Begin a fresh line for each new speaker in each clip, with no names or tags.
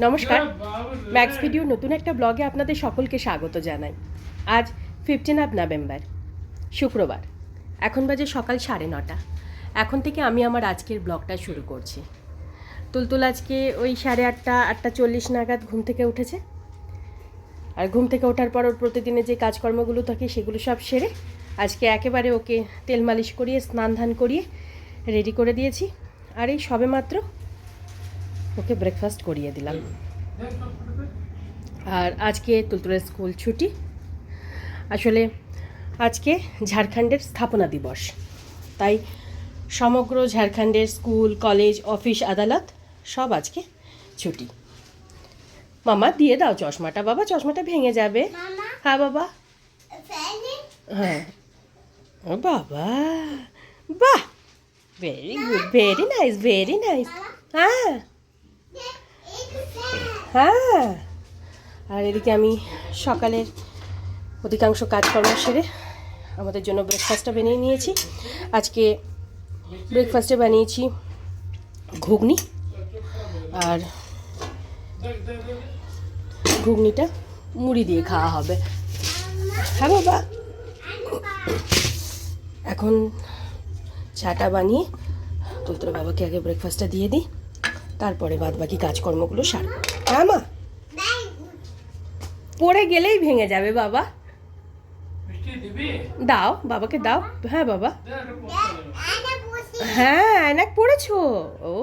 নমস্কার। Max video নতুন একটা ব্লগে আপনাদের সকলকে স্বাগত জানাই। আজ ফিফটিন অফ নভেম্বর শুক্রবার। এখন বাজে সকাল সাড়ে নটা। এখন থেকে আমি আমার আজকের ব্লগটা শুরু করছি। তুলতুল আজকে ওই সাড়ে আটটা আটটা চল্লিশ নাগাদ ঘুম থেকে উঠেছে। আর ঘুম থেকে ওঠার পর ওর প্রতিদিনের যে কাজকর্মগুলো থাকে সেগুলো সব সেরে আজকে একেবারে ওকে তেল মালিশ করিয়ে স্নান ধান করিয়ে রেডি করে দিয়েছি। আর এই সবে মাত্র ওকে ব্রেকফাস্ট করিয়ে দিলাম। আর আজকে তুলতুলের স্কুল ছুটি। আসলে আজকে ঝাড়খণ্ডের স্থাপনা দিবস। তাই সমগ্র ঝাড়খণ্ডের স্কুল কলেজ অফিস আদালত সব আজকে ছুটি। মামা দিয়ে দাও চশমাটা। বাবা চশমাটা ভেঙে যাবে। হ্যাঁ বাবা। হ্যাঁ। ও বাবা। বাহ! Very good very nice very nice হ্যাঁ। হ্যাঁ। আর এদিকে আমি সকালের অধিকাংশ কাজকর্ম সেরে আমাদের জন্য ব্রেকফাস্টটা বানিয়ে নিয়েছি। আজকে ব্রেকফাস্টে বানিয়েছি ঘুগনি। আর ঘুগনিটা মুড়ি দিয়ে খাওয়া হবে। হ্যাঁ বাবা। এখন চাটা বানিয়ে তো তোর বাবাকে আগে ব্রেকফাস্টটা দিয়ে দিই। তারপরে বাদ বাকি কাজকর্মগুলো সারবো হ্যাঁ মা? পড়ে গেলেই ভেঙে যাবে বাবা। দাও বাবাকে দাও। হ্যাঁ বাবা। হ্যাঁ অনেক পড়েছো? ও।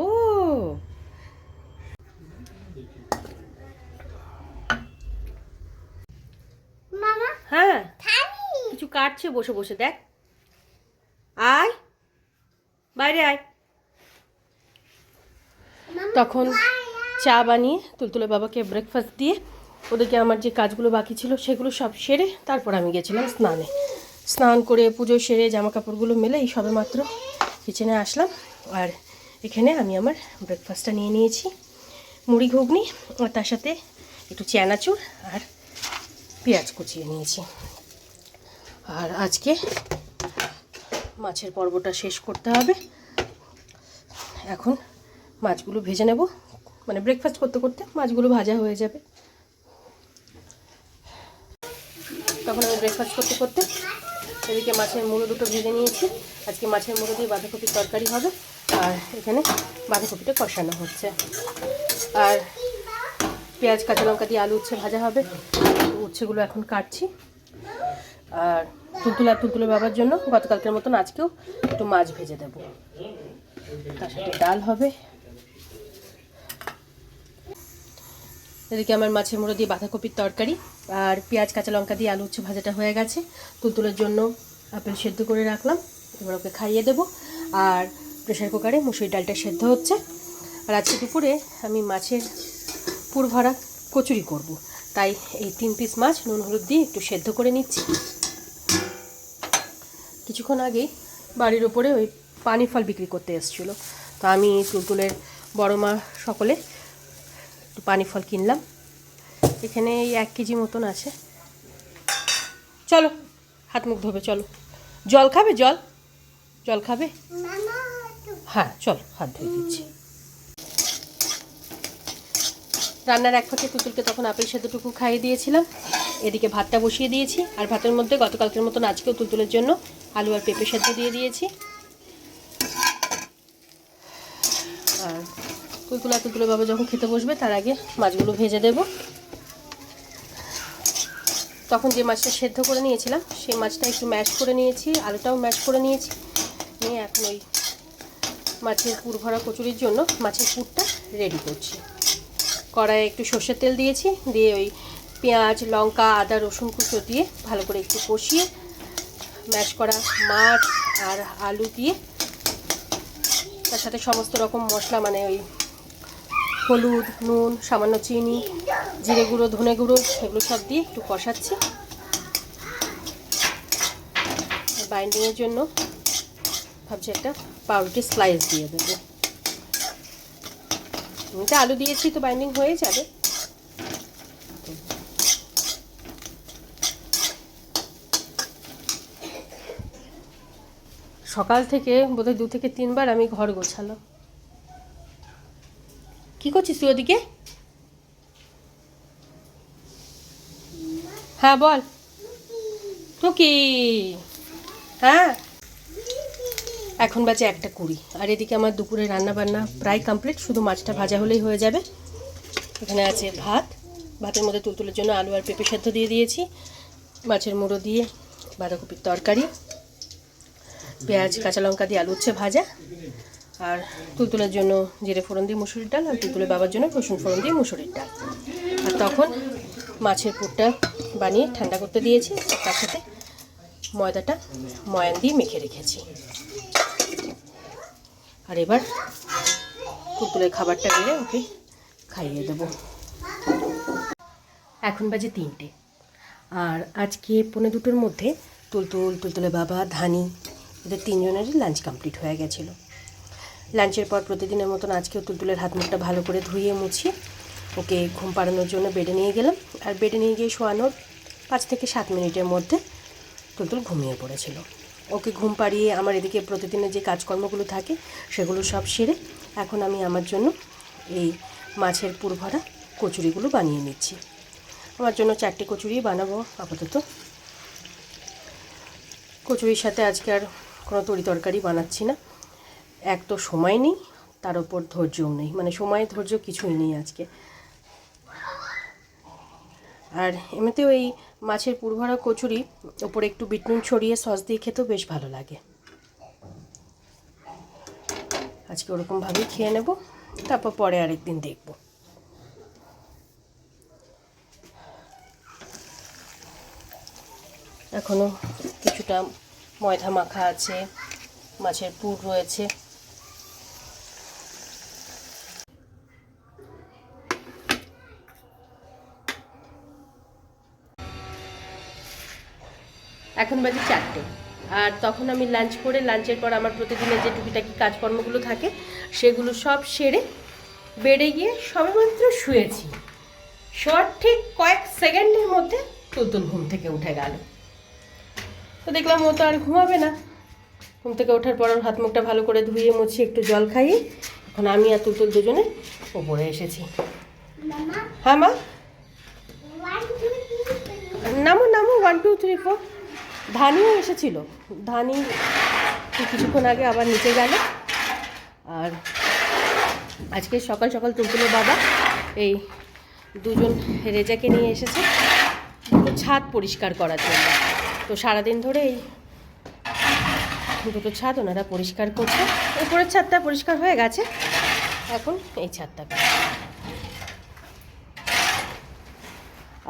মামা
হ্যাঁ। কিছু কাটছে বসে বসে দেখ। আয়। বাইরে আয়। তখন চা বানিয়ে তুলতুলে বাবাকে ব্রেকফাস্ট দিয়ে ওদেরকে আমার যে কাজগুলো বাকি ছিল সেগুলো সব সেরে তারপর আমি গেছিলাম স্নানে। স্নান করে পুজো সেরে জামা কাপড়গুলো মেলে এই সবে মাত্র কিচেনে আসলাম। আর এখানে আমি আমার ব্রেকফাস্টটা নিয়ে নিয়েছি। মুড়ি ঘুগনি আর তার সাথে একটু চানাচুর আর পেঁয়াজ কুচিয়ে নিয়েছি। আর আজকে মাছের পর্বটা শেষ করতে হবে। এখন মাছগুলো ভেজে নেব। মানে ব্রেকফাস্ট করতে করতে মাছগুলো ভাজা হয়ে যাবে। তখন আমি ব্রেকফাস্ট করতে করতে এদিকে মাছের মুড়ো দুটো ভেজে নিয়েছি। আজকে মাছের মুড়ো দিয়ে বাঁধাকপির তরকারি হবে। আর এখানে বাঁধাকপিটা কষানো হচ্ছে। আর পেঁয়াজ, কাঁচা লঙ্কা দিয়ে আলু উচ্ছে ভাজা হবে। উচ্ছেগুলো এখন কাটছি। আর তুলতুলা, তুলতুলে বাবার জন্য গতকালকের মতন আজকেও একটু মাছ ভেজে দেবো। তার সাথে ডাল হবে। এদিকে আমার মাছের মুড়ো দিয়ে বাঁধাকপির তরকারি আর পেঁয়াজ, কাঁচা লঙ্কা দিয়ে আলু উচ্ছে ভাজাটা হয়ে গেছে। তুলতুলের জন্য আপেল সেদ্ধ করে রাখলাম। এবার ওকে খাইয়ে দেবো। আর প্রেশার কুকারে মুসুরি ডালটা সেদ্ধ হচ্ছে। আর আজকে দুপুরে আমি মাছের পুর ভরা কচুরি করব। তাই এই তিন পিস মাছ নুন, হলুদ দিয়ে একটু সেদ্ধ করে নিচ্ছি। কিছুক্ষণ আগেই বাড়ির ওপরে ওই পানি ফল বিক্রি করতে এসেছিল। তো আমি তুলতুলের বড় মা সকলে একটু পানি ফল কিনলাম। এখানে এই এক কেজি মতন আছে। চলো, হাত মুখ ধোবে, চলো। জল খাবে, জল? জল খাবে? হ্যাঁ চলো, হাত ধুয়ে দিচ্ছি। রান্নার এক ফাঁকে তুতুলকে তখন আপেল সেদ্ধটুকু খাইয়ে দিয়েছিলাম। এদিকে ভাতটা বসিয়ে দিয়েছি। আর ভাতের মধ্যে গতকালকের মতন আজকেও তুলতুলের জন্য আলু আর পেঁপে সেদ্ধ দিয়ে দিয়েছি আর তুলতুলের বাবা যখন খেতে বসবে, তার আগে মাছগুলো ভেজে দেব। তখন যে মাছটা সেদ্ধ করে নিয়েছিলাম, সেই মাছটা একটু ম্যাশ করে নিয়েছি, আলুটাও ম্যাশ করে নিয়েছি। নিয়ে এখন ওই মাছের পুর ভরা কচুরির জন্য মাছের পুরটা রেডি করছি। কড়াইয়ে একটু সর্ষের তেল দিয়েছি, দিয়ে ওই পেঁয়াজ, লঙ্কা, আদা, রসুন কুচো দিয়ে ভালো করে একটু কষিয়ে ম্যাশ করা মাছ আর আলু দিয়ে তার সাথে সমস্ত রকম মশলা মানে ওই হলুদ, নুন, সামান্য চিনি, জিরে গুঁড়ো, ধনে গুঁড়ো, এগুলো সব দিয়ে একটু কষাচ্ছি। বাইন্ডিংয়ের জন্য ভাবছি একটা পাউরুটি স্লাইস দিয়ে দেবো। এটা আলু দিয়েছি তো বাইন্ডিং হয়ে যাবে। সকাল থেকে বোধহয় দু থেকে তিনবার আমি ঘর গোছালাম। কি করছিস তুই ওদিকে? হ্যাঁ বল। টুকি। হ্যাঁ? এখন বাজে একটা কুড়ি। আর এদিকে আমার দুপুরে রান্না বান্না প্রায় কমপ্লিট শুধু মাছটা ভাজা হলেই হয়ে যাবে। এখানে আছে ভাত। ভাতের মধ্যে তুলতুলের জন্য আলু আর পেঁপে সেদ্ধ দিয়ে দিয়েছি। মাছের মুড়ো দিয়ে বাঁধাকপির তরকারি। পেঁয়াজ, কাঁচা লঙ্কা দিয়ে আলু হচ্ছে ভাজা। আর তুলতুলের জন্য জিরে ফোড়ন দিয়ে মুসুরির ডাল আর তুলতুলের বাবার জন্য রসুন ফোড়ন দিয়ে মুসুরির ডাল। আর তখন মাছের পুরটা বানিয়ে ঠান্ডা করতে দিয়েছি, তার সাথে ময়দাটা ময়ান দিয়ে মেখে রেখেছি। আর এবার তুলতুলের খাবারটা বেড়ে ওকে খাইয়ে দেবো। এখন বাজে তিনটে। আর আজকে পৌনে দুটোর মধ্যে তুলতুল, তুলতুলের বাবা, ধানি, এদের তিনজনেরই লাঞ্চ কমপ্লিট হয়ে গেছিল। লাঞ্চের পর প্রতিদিনের মতন আজকেও তুলতুলের হাত মুখটা ভালো করে ধুয়ে মুছিয়ে ওকে ঘুম পাড়ানোর জন্য বেডে নিয়ে গেলাম। আর বেডে নিয়ে গিয়ে শোয়ানোর পাঁচ থেকে সাত মিনিটের মধ্যে তুলতুল ঘুমিয়ে পড়েছিল। ওকে ঘুম পাড়িয়ে আমার এদিকে প্রতিদিনের যে কাজকর্মগুলো থাকে, সেগুলো সব সেরে এখন আমি আমার জন্য এই মাছের পুরভরা কচুরিগুলো বানিয়ে নিচ্ছি। আমার জন্য চারটে কচুরি বানাবো আপাতত। কচুরির সাথে আজকে আর কোনো তরি তরকারি বানাচ্ছি না। এক তো সময় নেই, তার উপর ধৈর্যও নেই। মানে সময়, ধৈর্য কিছুই নেই আজকে। আর এমনিতেও এই মাছের পুরভরা কচুরি, ওপরে একটু বিটনুন ছড়িয়ে সস দিয়ে খেতেও বেশ ভালো লাগে। আজকে ওরকমভাবেই খেয়ে নেব, তারপর পরে আরেকদিন দেখব। এখনও কিছুটা ময়দা মাখা আছে, মাছের পুর রয়েছে। এখন বাজে চারটে। আর তখন আমি লাঞ্চ করে লাঞ্চের পর আমার প্রতিদিনের যে টুকিটাকি কাজকর্মগুলো থাকে সেগুলো সব সেরে বেড়ে গিয়ে সবেমাত্র শুয়েছি। শর্ট ঠিক কয়েক সেকেন্ডের মধ্যে তুলতুল ঘুম থেকে উঠে গেল। তো দেখলাম ও তো আর ঘুমাবে না। ঘুম থেকে ওঠার পর হাত মুখটা ভালো করে ধুয়ে মুছিয়ে একটু জল খাইয়ে এখন আমি আর তুলতুল দুজনে ওপরে এসেছি। হ্যাঁ মা? নামো নামো ওয়ান টু থ্রি ফোর ধানিও এসেছিল। ধানি কিছুক্ষণ আগে আবার নিচে গেল। আর আজকে সকাল সকাল তুলতুলের বাবা এই দুজন রেজাকে নিয়ে এসেছে দুটো ছাদ পরিষ্কার করার জন্য। তো সারাদিন ধরে এই দুটো ছাদ ওনারা পরিষ্কার করছে। উপরের ছাদটা পরিষ্কার হয়ে গেছে। এখন এই ছাদটা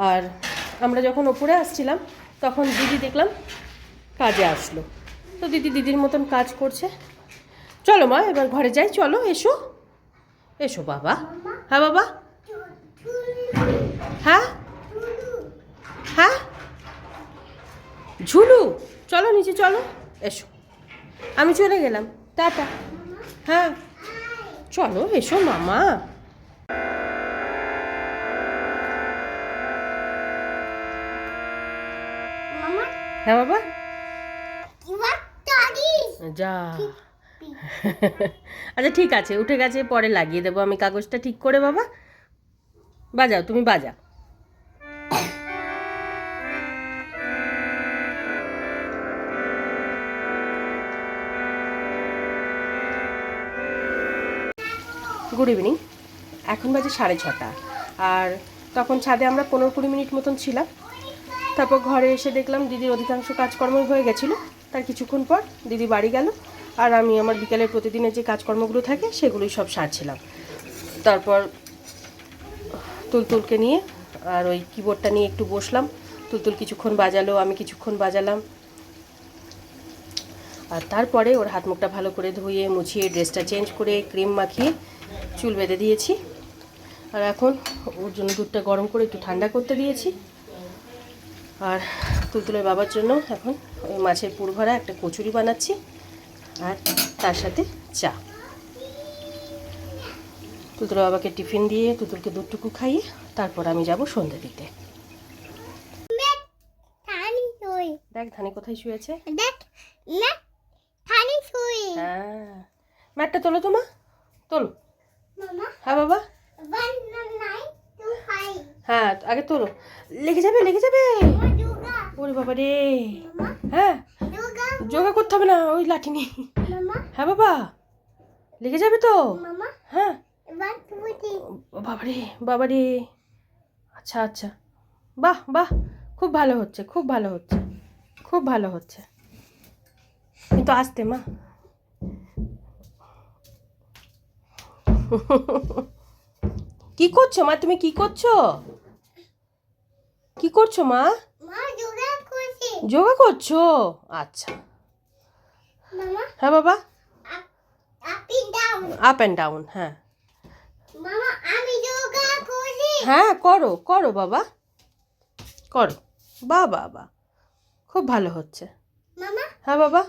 আর আমরা যখন ওপরে আসছিলাম তখন দিদি দেখলাম কাজে আসলো। তো দিদি দিদির মতন কাজ করছে। চলো মা, এবার ঘরে যাই। চলো, এসো। এসো বাবা। হ্যাঁ বাবা? হ্যাঁ? হ্যাঁ? ঝুলু, চলো নিচে, চলো। এসো। আমি চলে গেলাম। টাটা। হ্যাঁ। চলো, এসো মামা। হ্যাঁ বাবা? যা। আচ্ছা ঠিক আছে, উঠে গেছে, পরে লাগিয়ে দেবো। আমি কাগজটা ঠিক করে, বাবা? বাজাও, তুমি বাজা গুড ইভিনিং এখন বাজে সাড়ে ছটা। আর তখন ছাদে আমরা পনেরো কুড়ি মিনিট মতন ছিলাম। তারপর ঘরে এসে দেখলাম দিদির অধিকাংশ কাজকর্মই হয়ে গেছিল। তার কিছুক্ষণ পর দিদি বাড়ি গেল আর আমি আমার বিকালের প্রতিদিনের যে কাজকর্মগুলো থাকে সেগুলোই সব সারছিলাম। তারপর তুলতুলকে নিয়ে আর ওই কিবোর্ডটা নিয়ে একটু বসলাম। তুলতুল কিছুক্ষণ বাজালো, আমি কিছুক্ষণ বাজালাম। আর তারপরে ওর হাত মুখটা ভালো করে ধুয়ে, মুছিয়ে, ড্রেসটা চেঞ্জ করে, ক্রিম মাখিয়ে চুল বেঁধে দিয়েছি। আর এখন ওর জন্য দুধটা গরম করে একটু ঠান্ডা করতে দিয়েছি। আর তুলতুলের বাবার জন্য এখন ওই মাছের পুর ভরা একটা কচুরি বানাচ্ছি আর তার সাথে চা। তুলতুলের বাবাকে টিফিন দিয়ে তুতুলকে দুধটুকু খাইয়ে তারপর আমি যাব সন্ধ্যে দিতে। দেখ ধানে কোথায় শুয়েছে
দেখ
হ্যাঁ। ম্যাটটা তোলো তো মা। তোলো। হ্যাঁ বাবা। হ্যাঁ আগে তোলো। লেগে যাবে লেগে যাবে। ওরে বাবা রে। হ্যাঁ
যোগা
করতে হবে না, ওই লাঠি
মামা
হ্যাঁ বাবা, লেগে যাবে তো। হ্যাঁ। বাবারে বাবারে আচ্ছা আচ্ছা। বাহ বাহ, খুব ভালো হচ্ছে, খুব ভালো হচ্ছে, খুব ভালো হচ্ছে। কিন্তু আসতে, মা। কি করছ, মা? তুমি কি করছ? কি করছ মা?
যোগা করছ।
আচ্ছা। হ্যাঁ বাবা।
আপ
অ্যান্ড ডাউন হ্যাঁ।
যোগা
হ্যাঁ করো করো বাবা। করো। বা বাবা। খুব ভালো হচ্ছে। হ্যাঁ বাবা।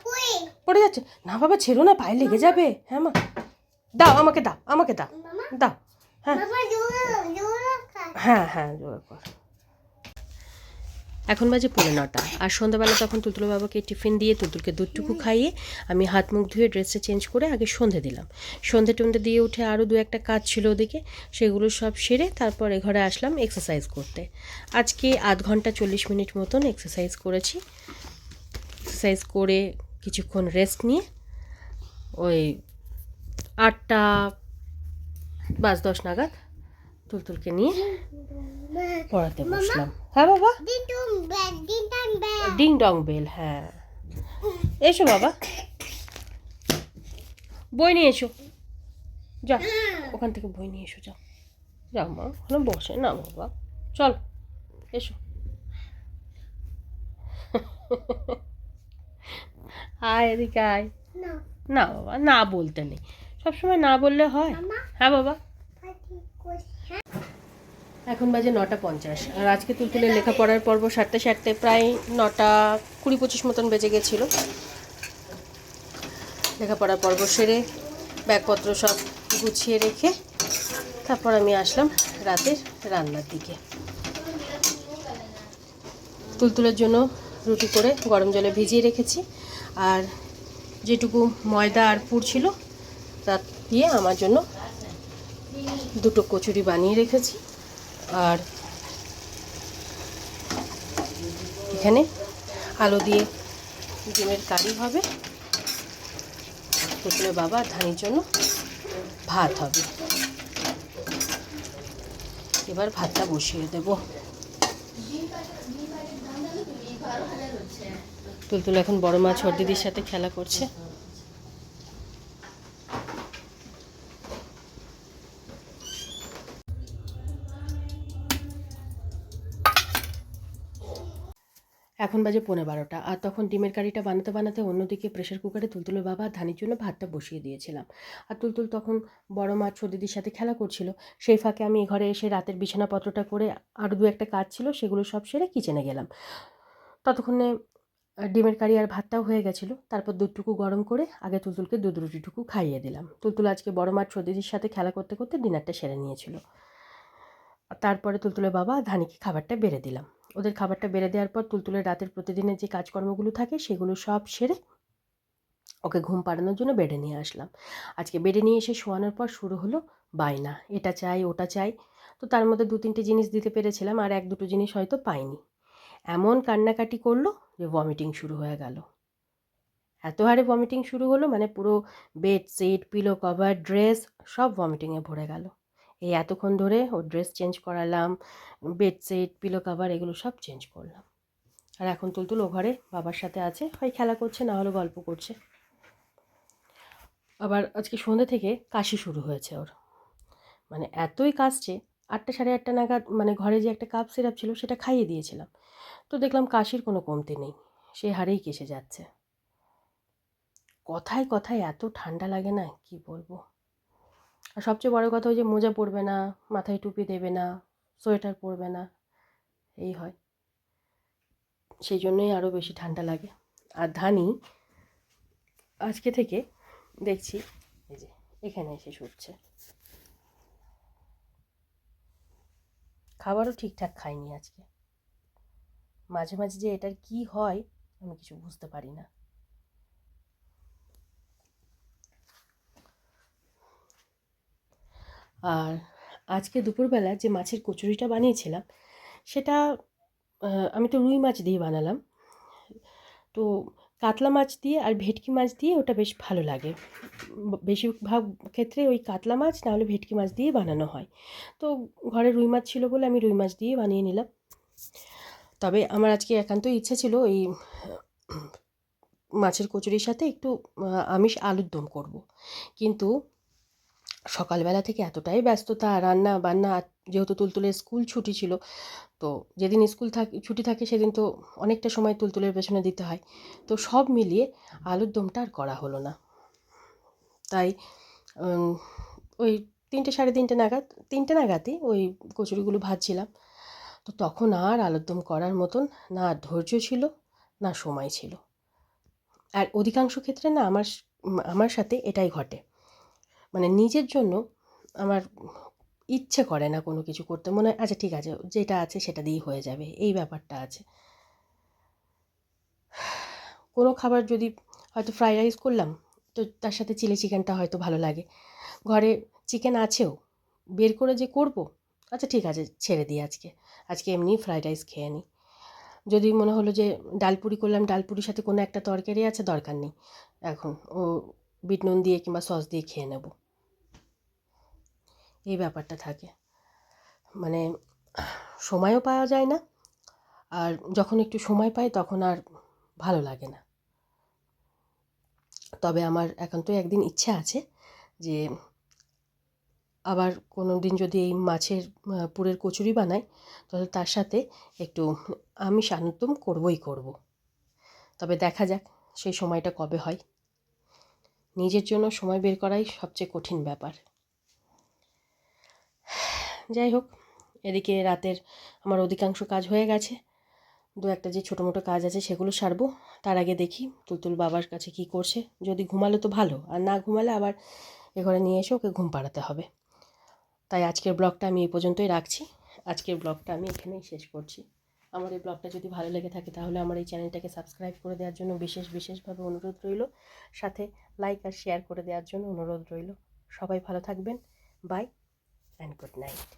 পড়ে। যাচ্ছে। না বাবা ছেড়ো না পায়ে লেগে যাবে। হ্যাঁ মা। দাও আমাকে দাও আমাকে দাও। দাও হ্যাঁ।
যোগা যোগা
হ্যাঁ হ্যাঁ জোগাড় কর। এখন বাজে পৌনে নটা। আর সন্ধ্যাবেলা তখন তুলতুল বাবাকে টিফিন দিয়ে তুলতুলকে দুধটুকু খাইয়ে আমি হাত মুখ ধুয়ে ড্রেসটা চেঞ্জ করে আগে সন্ধে দিলাম। সন্ধে টন্ধে দিয়ে উঠে আরও দু একটা কাজ ছিল ওদিকে, সেগুলো সব সেরে তারপরে ঘরে আসলাম এক্সারসাইজ করতে। আজকে আধ ঘণ্টা চল্লিশ মিনিট মতন এক্সারসাইজ করেছি। এক্সারসাইজ করে কিছুক্ষণ রেস্ট নিয়ে ওই আটটা, বাস দশ নাগাদ তুলতুলকে নিয়ে পড়াতে বসলাম। হ্যাঁ বাবা? ডিং ডং বেল হ্যাঁ। এসো বাবা। বই নিয়ে এসো। যা ওখান থেকে বই নিয়ে এসো যাও যাও মা ওখানে বসে। না বাবা। চল এসো। আয় এদিকে আয়।
না।
বাবা না বলতে নেই। সবসময় না বললে হয়। হ্যাঁ বাবা।
হ্যাঁ
এখন বাজে নটা পঞ্চাশ। আর আজকে তুলতুলের লেখাপড়ার পর্ব সারতে সারতে প্রায় নটা কুড়ি পঁচিশ মতন বেজে গেছিল। লেখাপড়ার পর্ব সেরে ব্যাগপত্র সব গুছিয়ে রেখে তারপর আমি আসলাম রাতের রান্নার দিকে। তুলতুলের জন্য রুটি করে গরম জলে ভিজিয়ে রেখেছি। আর যেটুকু ময়দা আর পুর ছিল, তা দিয়ে আমার জন্য দুটো কচুরি বানিয়ে রেখেছি। আর এখানে আলু দিয়ে ডিমের কারি হবে। পুতুলের বাবা ধানির জন্য ভাত হবে। এবার ভাতটা বসিয়ে দেব। তুলতুল এখন বড় মা ছোট দিদির সাথে খেলা করছে। এখন বাজে পৌনে বারোটা, আর তখন ডিমের কারিটা বানাতে বানাতে অন্যদিকে প্রেশার কুকারে তুলতুলের বাবা ধানির জন্য ভাতটা বসিয়ে দিয়েছিলাম। আর তুলতুল তখন বড় মা দিদির সাথে খেলা করছিল। সেই ফাঁকে আমি ঘরে এসে রাতের বিছানাপত্রটা করে আরও দু একটা কাজ ছিল, সেগুলো সব সেরে কিচেনে গেলাম। ততক্ষণে ডিমের কারি আর ভাতটাও হয়ে গেছিল। তারপর দুধটুকু গরম করে আগে তুলতুলকে দুধ রুটিটুকু খাইয়ে দিলাম। তুলতুল আজকে বড় মার দিদির সাথে খেলা করতে করতে ডিনারটা সেরে নিয়েছিল। তারপরে তুলতুলের বাবা ধানিকে খাবারটা বেড়ে দিলাম। ওদের খাবারটা বেড়ে দেওয়ার পর তুলতুলের রাতের প্রতিদিনের যে কাজকর্মগুলো থাকে, সেগুলো সব সেরে ওকে ঘুম পাড়ানোর জন্য বেডে নিয়ে আসলাম। আজকে বেডে নিয়ে এসে শোয়ানোর পর শুরু হলো বায়না। এটা চাই, ওটা চাই। তো তার মধ্যে দু তিনটে জিনিস দিতে পেরেছিলাম, আর এক দুটো জিনিস হয়তো পাইনি। এমন কান্নাকাটি করল যে ভমিটিং শুরু হয়ে গেল। এত হারে ভমিটিং শুরু হলো মানে পুরো bedsheet pillow cover dress সব ভমিটিংয়ে ভরে গেল। এই এতক্ষণ ধরে ওর ড্রেস চেঞ্জ করালাম বেডশিট পিলো কাভার এগুলো সব চেঞ্জ করলাম। আর এখন তুলতুল ও ঘরে বাবার সাথে আছে, হয় খেলা করছে, না হলে গল্প করছে। আবার আজকে সন্ধ্যে থেকে কাশি শুরু হয়েছে ওর। মানে এতই কাশছে, আটটা সাড়ে আটটা নাগাদ মানে ঘরে যে একটা কাপ সিরাপ ছিল সেটা খাইয়ে দিয়েছিলাম। তো দেখলাম কাশির কোনো কমতি নেই, সে হারেই কেসে যাচ্ছে। কথায় কথায় এত ঠান্ডা লাগে না, কি বলব? আর সবচেয়ে বড় কথা ওই যে মোজা পরবে না, মাথায় টুপি দেবে না, সোয়েটার পরবে না, এই হয়। সেই জন্যই আরও বেশি ঠান্ডা লাগে। আর ধানি, আজকে থেকে দেখছি, এই যে এখানে এসে শুচ্ছে। খাবারও ঠিকঠাক খাইনি আজকে। মাঝে মাঝে যে এটার কি হয় আমি কিছু বুঝতে পারি না। আর আজকে দুপুরবেলা যে মাছের কচুরিটা বানিয়েছিলাম, সেটা আমি তো রুই মাছ দিয়ে বানালাম। তো কাতলা মাছ দিয়ে আর ভেটকি মাছ দিয়ে ওটা বেশ ভালো লাগে। বেশিরভাগ ক্ষেত্রে ওই কাতলা মাছ না হলে ভেটকি মাছ দিয়ে বানানো হয়। তো ঘরে রুই মাছ ছিল বলে আমি রুই মাছ দিয়ে বানিয়ে নিলাম। তবে আমার আজকে একান্ত ইচ্ছে ছিল এই মাছের কচুরির সাথে একটু আমিষ আলুর দম করব। কিন্তু সকালবেলা থেকে এতটাই ব্যস্ততা, রান্না বান্না যেহেতু তুলতুলের স্কুল ছুটি ছিল, তো যেদিন স্কুল থাকে, ছুটি থাকে সেদিন তো অনেকটা সময় তুলতুলের পেছনে দিতে হয়। তো সব মিলিয়ে আলুর দমটা আর করা হলো না। তাই ওই তিনটে সাড়ে তিনটে নাগাদ, তিনটে নাগাদই ওই কচুরিগুলো ভাজছিলাম। তো তখন আর আলুর দম করার মতন না ধৈর্য ছিল, না সময় ছিল। আর অধিকাংশ ক্ষেত্রে না আমার আমার সাথে এটাই ঘটে। মানে নিজের জন্য আমার ইচ্ছে করে না কোনো কিছু করতে। মনে হয় আচ্ছা ঠিক আছে, যেটা আছে সেটা দিয়েই হয়ে যাবে। এই ব্যাপারটা আছে। কোনো খাবার যদি হয়তো ফ্রাইড রাইস করলাম, তো তার সাথে চিলি চিকেনটা হয়তো ভালো লাগে। ঘরে চিকেন আছেও, বের করে যে করব আচ্ছা ঠিক আছে, ছেড়ে দিই আজকে। আজকে এমনি ফ্রাইড রাইস খেয়ে নিই। যদি মনে হলো যে ডালপুরি করলাম ডালপুরির সাথে কোনো একটা তরকারি আছে, দরকার নেই। এখন ও বিট নুন দিয়ে কিংবা সস দিয়ে খেয়ে নেব। এই ব্যাপারটা থাকে। মানে সময়ও পাওয়া যায় না, আর যখন একটু সময় পাই তখন আর ভালো লাগে না। তবে আমার একান্তই একদিন ইচ্ছা আছে যে আবার কোনো দিন যদি এই মাছের পুরের কচুরি বানাই, তাহলে তার সাথে একটু আমি আনুতম করবই করব। তবে দেখা যাক সেই সময়টা কবে হয়। নিজের জন্য সময় বের করাই সবচেয়ে কঠিন ব্যাপার। যাই হোক এদিকে রাতের আমার অধিকাংশ কাজ হয়ে গেছে। দু একটা যে ছোটো মোটো কাজ আছে সেগুলো সারবো। তার আগে দেখি তুলতুল বাবার কাছে কি করছে। যদি ঘুমালে তো ভালো, আর না ঘুমালে আবার এ ঘরে নিয়ে এসে ওকে ঘুম পাড়াতে হবে। তাই আজকের ব্লগটা আমি এই পর্যন্তই রাখছি। আজকের ব্লগটা আমি এখানেই শেষ করছি। আমার এই ব্লগটা যদি ভালো লেগে থাকে তাহলে আমার এই চ্যানেলটাকে সাবস্ক্রাইব করে দেওয়ার জন্য বিশেষ বিশেষভাবে অনুরোধ রইল। সাথে লাইক আর শেয়ার করে দেওয়ার জন্য অনুরোধ রইল। সবাই ভালো থাকবেন। বাই। And good night